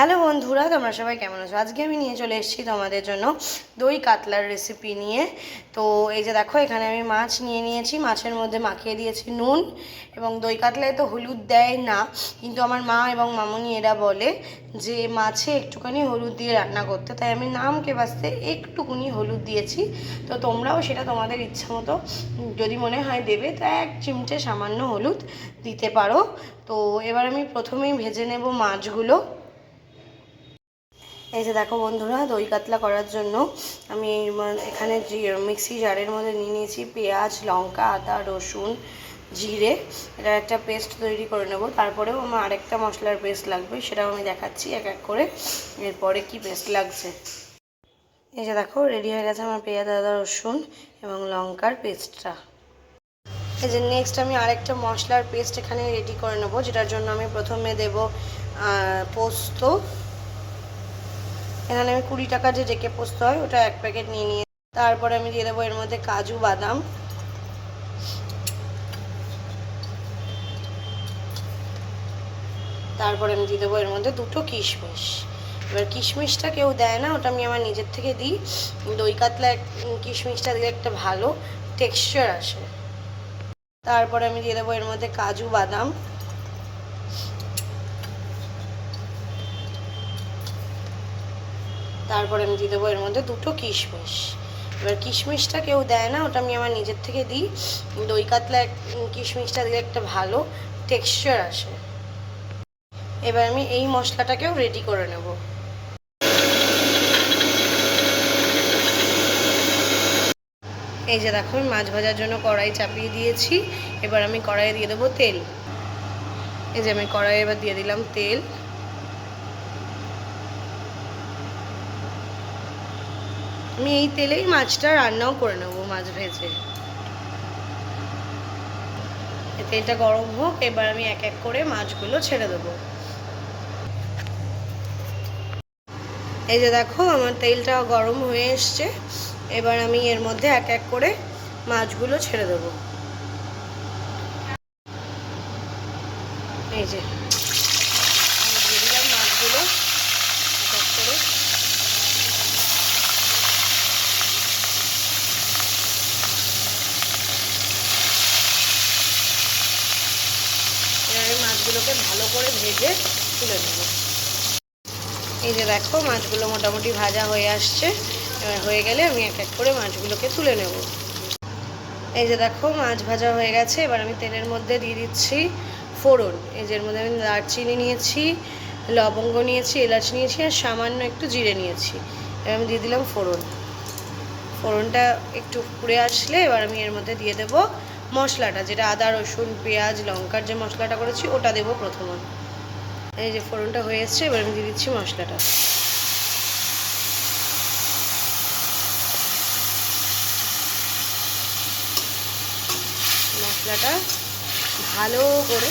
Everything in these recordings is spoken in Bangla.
হ্যালো বন্ধুরা, তোমরা সবাই কেমন আছো? আজকে আমি নিয়ে চলে এসেছি তোমাদের জন্য দই কাতলার রেসিপি নিয়ে। তো এই যে দেখো, এখানে আমি মাছ নিয়ে নিয়েছি। মাছের মধ্যে মাখিয়ে দিয়েছি নুন এবং দই কাতলায় তো হলুদ দেয় না। কিন্তু আমার মা এবং মামুনি এরা বলে যে মাছে একটুখানি হলুদ দিয়ে রান্না করতে। তাই আমি নামকে বাঁচতে একটুকুনি হলুদ দিয়েছি। তো তোমরাও সেটা তোমাদের ইচ্ছা মতো যদি মনে হয় দেবে, তা এক চিমটে সামান্য হলুদ দিতে পারো। তো এবার আমি প্রথমেই ভেজে নেব মাছগুলো। এই যে দেখো বন্ধুরা, দই কাতলা করার জন্য আমি এখানে মিক্সি জারের মধ্যে নিয়ে নিয়েছি পেঁয়াজ, লঙ্কা, আদা, রসুন, জিরে। এটার একটা পেস্ট তৈরি করে নেব। তারপরেও আমার আরেকটা মশলার পেস্ট লাগবে, সেটাও আমি দেখাচ্ছি এক এক করে। এরপরে কি পেস্ট লাগছে? এই যে দেখো, রেডি হয়ে গেছে আমার পেঁয়াজ, আদা, রসুন এবং লঙ্কার পেস্টটা। এই যে নেক্সট আমি আরেকটা মশলার পেস্ট এখানে রেডি করে নেব, যেটার জন্য আমি প্রথমে দেব পোস্ত। এখানে আমি কুড়ি টাকা যে ডেকে পোস্ত হয়, ওটা এক প্যাকেট নিয়ে নিয়ে তারপরে আমি দিয়ে দেবো এর মধ্যে কাজু বাদাম। তারপরে আমি দিয়ে দেবো এর মধ্যে দুটো কিশমিশ। এবার কিশমিশটা কেউ দেয় না, ওটা আমি আমার নিজের থেকে দিই। দই কাতলা কিশমিশটা দিলে একটা ভালো টেক্সচার আসে। তারপরে আমি দিয়ে দেবো এর মধ্যে কাজু বাদাম। তারপরে আমি দিয়ে দেবো এর মধ্যে দুটো কিশমিশ। এবার কিশমিশটা কেউ দেয় না, ওটা আমি আমার নিজের থেকে দিই। দই কাতলা কিশমিশটা দিলে একটা ভালো টেক্সচার আসে। এবার আমি এই মশলাটাকেও রেডি করে নেব। এই যে দেখো, মাছ ভাজার জন্য কড়াই চাপিয়ে দিয়েছি। এবার আমি কড়াইয়ে দিয়ে দেবো তেল। এই যে আমি কড়াইয়ে এবার দিয়ে দিলাম তেল। আমি এই তেলেই মাছটা রান্নাও করে নেব মাছ ভেজে। এই তেলটা গরম হোক, এবার আমি এক এক করে মাছগুলো ছেড়ে দেবো। এই যে দেখো, আমার তেলটা গরম হয়ে এসছে। এবার আমি এর মধ্যে এক এক করে মাছগুলো ছেড়ে দেবো। এই যে আমি দিয়ে দিলাম মাছগুলো এক এক করে এবার আমি মাছগুলোকে ভালো করে ভেজে তুলে নেব। এই যে দেখো, মাছগুলো মোটামুটি ভাজা হয়ে আসছে। এবার হয়ে গেলে আমি এক এক করে মাছগুলোকে তুলে নেব। এই যে দেখো, মাছ ভাজা হয়ে গেছে। এবার আমি তেলের মধ্যে দিয়ে দিচ্ছি ফোড়ন। এই যে এর মধ্যে আমি দারচিনি নিয়েছি, লবঙ্গ নিয়েছি, এলাচ নিয়েছি, আর সামান্য একটু জিরে নিয়েছি। এবার আমি দিয়ে দিলাম ফোড়ন। ফোড়নটা একটু পুড়ে আসলে এবার আমি এর মধ্যে দিয়ে দেব মশলাটা, যেটা আদা, রসুন, পেঁয়াজ, লঙ্কার যে মশলাটা করেছি, ওটা দেবো প্রথমে। এই যে ফোড়নটা হয়ে এসছে, এবার আমি দিয়ে দিচ্ছি মশলাটা। মশলাটা ভালো করে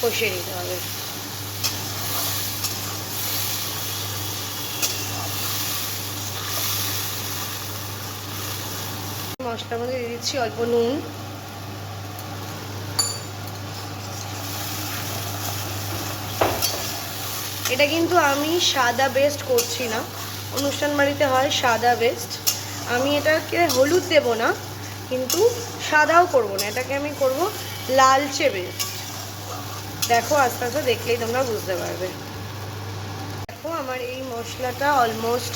কষিয়ে নিতে হবে। মশলার মধ্যে দিয়ে দিচ্ছি অল্প নুন। এটা কিন্তু আমি সাদা বেস্ট করছি না। অনুষ্ঠান বাড়িতে হয় সাদা বেস্ট আমি এটাকে হলুদ দেব না, কিন্তু সাদাও করব না। এটাকে আমি করব লালচে বেস্ট দেখো, আস্তে আস্তে দেখলেই তোমরা বুঝতে পারবে। দেখো, আমার এই মশলাটা অলমোস্ট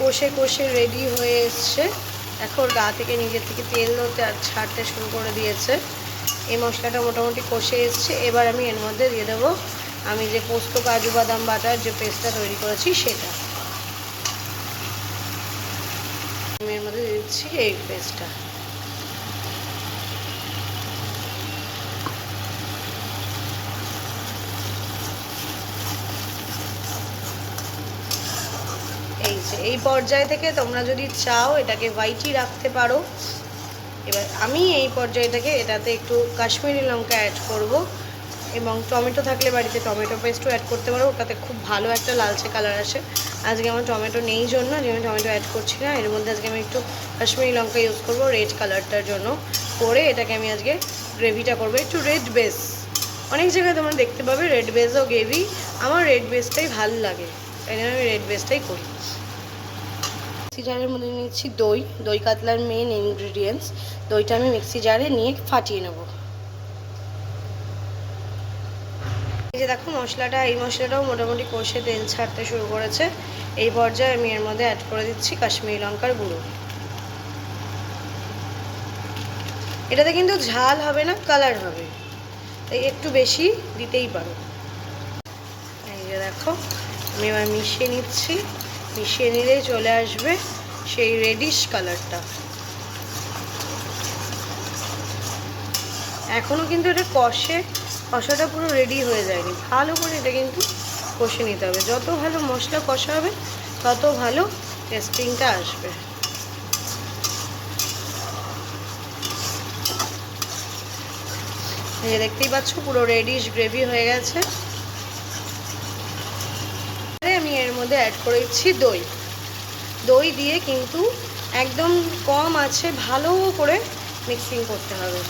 কষে কষে রেডি হয়ে এসছে। ওর গা থেকে নিজের থেকে তেল ধরতে আর ছাড়তে শুরু করে দিয়েছে। এই মশলাটা মোটামুটি কষে এসছে। এবার আমি এর মধ্যে দিয়ে দেবো আমি যে পোস্ত, কাজু, বাদাম বাটার যে পেস্টটা তৈরি করেছি সেটা। আমি এর মধ্যে দিচ্ছি এই পেস্টটা। এই যে, এই পর্যায় থেকে তোমরা যদি চাও এটাকে হোয়াইটই রাখতে পারো। এবার আমি এই পর্যায়টাকে এটাতে একটু কাশ্মীরি লঙ্কা অ্যাড করব। এবং টমেটো থাকলে বাড়িতে টমেটো পেস্টও অ্যাড করতে পারো। ওটাতে খুব ভালো একটা লালচে কালার আসে। আজকে আমার টমেটো নেই জন্য যে আমি টমেটো অ্যাড করছি না। এর মধ্যে আজকে আমি একটু কাশ্মীরি লঙ্কা ইউজ করব রেড কালারটার জন্য। করে এটাকে আমি আজকে গ্রেভিটা করব। একটু রেড বেস অনেক জায়গায় তোমরা দেখতে পাবে রেড বেসও গ্রেভি আমার রেড বেসটাই ভালো লাগে। তাই জন্য আমি রেড বেসটাই করি। মিক্সি জারের মধ্যে নিচ্ছি দই। দই কাতলার মেন ইনগ্রিডিয়েন্টস দইটা আমি মিক্সি জারে নিয়ে ফাটিয়ে নেব। এই যে দেখো মশলাটা, এই মশলাটাও মোটামুটি কষে তেল ছাড়তে শুরু করেছে। এই পর্যায়ে আমি এর মধ্যে অ্যাড করে দিচ্ছি কাশ্মীরি লঙ্কার গুঁড়ো। এটাতে কিন্তু ঝাল হবে না কালার হবে। তাই একটু বেশি দিতেই পারো। এই যে দেখো, আমি এবার মিশিয়ে নিচ্ছি। মিশিয়ে নিলেই চলে আসবে সেই রেডিশ কালারটা এখনও কিন্তু এটা কষে কষাটা পুরো রেডি হয়ে যায়নি। ভালো করে এটা কিন্তু কষে নিতে হবে। যত ভালো মশলা কষা হবে তত ভালো টেস্টিংটা আসবে। এই দেখতেই পাচ্ছ, পুরো রেডিশ গ্রেভি হয়ে গেছে। আমি এর মধ্যে অ্যাড করে দিচ্ছি দই। দই দিয়ে কিন্তু একদম কম আছে, ভালো করে মিক্সিং করতে হবে।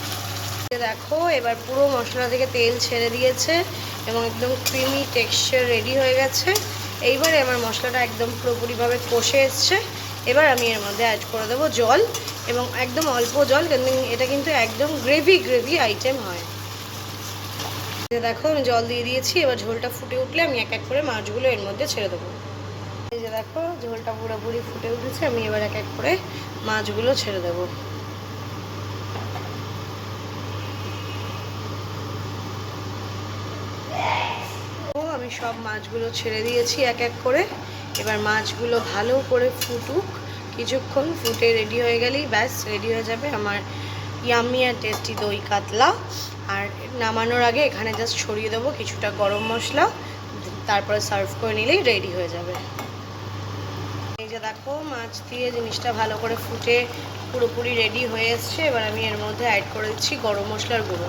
দেখো, এবার পুরো মশলা থেকে তেল ছেড়ে দিয়েছে এবং একদম ক্রিমি টেক্সচার রেডি হয়ে গেছে। এইবারে আমার মশলাটা একদম পুরোপুরিভাবে কষে এসছে। এবার আমি এর মধ্যে অ্যাড করে দেবো জল এবং একদম অল্প জল এটা কিন্তু একদম গ্রেভি গ্রেভি আইটেম হয়। দেখো, আমি জল দিয়ে দিয়েছি, এবার ঝোলটা ফুটে উঠলে আমি এক এক করে মাছগুলো এর মধ্যে ছেড়ে দেবো। এই যে দেখো, ঝোলটা পুরোপুরি ফুটে উঠেছে, আমি এবার এক এক করে মাছগুলো ছেড়ে দেবো ও আমি সব মাছগুলো ছেড়ে দিয়েছি এক এক করে। এবার মাছগুলো ভালো করে ফুটুক। কিছুক্ষণ ফুটে রেডি হয়ে গেলেই ব্যাস রেডি হয়ে যাবে আমার ইয়াম্মি আর টেস্টি দই কাতলা। আর নামানোর আগে এখানে জাস্ট ছড়িয়ে দেবো কিছুটা গরম মশলা। তারপরে সার্ভ করে নিলেই রেডি হয়ে যাবে। এই যে দেখো, মাছ দিয়ে জিনিসটা ভালো করে ফুটে পুরোপুরি রেডি হয়ে এসছে। এবার আমি এর মধ্যে অ্যাড করে দিচ্ছি গরম মশলার গুঁড়ো।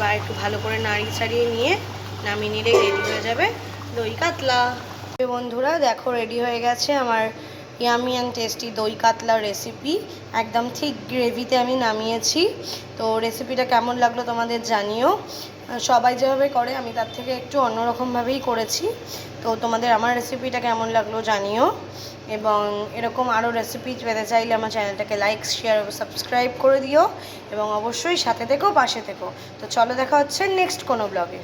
এবার একটু ভালো করে নাড়িয়ে ছাড়িয়ে নিয়ে নামিয়ে নিলে রেডি হয়ে যাবে। দই কাতলা। বন্ধুরা, দেখো রেডি হয়ে গেছে আমার ইয়ামি অ্যান্ড টেস্টি দই কাতলা রেসিপি একদম ঠিক গ্রেভিতে আমি নামিয়েছি। তো রেসিপিটা কেমন লাগল তোমাদের জানিও। সবাই যেভাবে করে, আমি তার থেকে একটু অন্যরকমভাবেই করেছি। তো তোমাদের আমার রেসিপিটা কেমন লাগল জানিও। এবং এরকম আরও রেসিপি পেতে চাইলে আমার চ্যানেলটাকে লাইক শেয়ার সাবস্ক্রাইব করে দিও। এবং অবশ্যই সাথে থেকো, পাশে থেকো। তো চলো দেখা হচ্ছে নেক্সট কোনো ব্লগে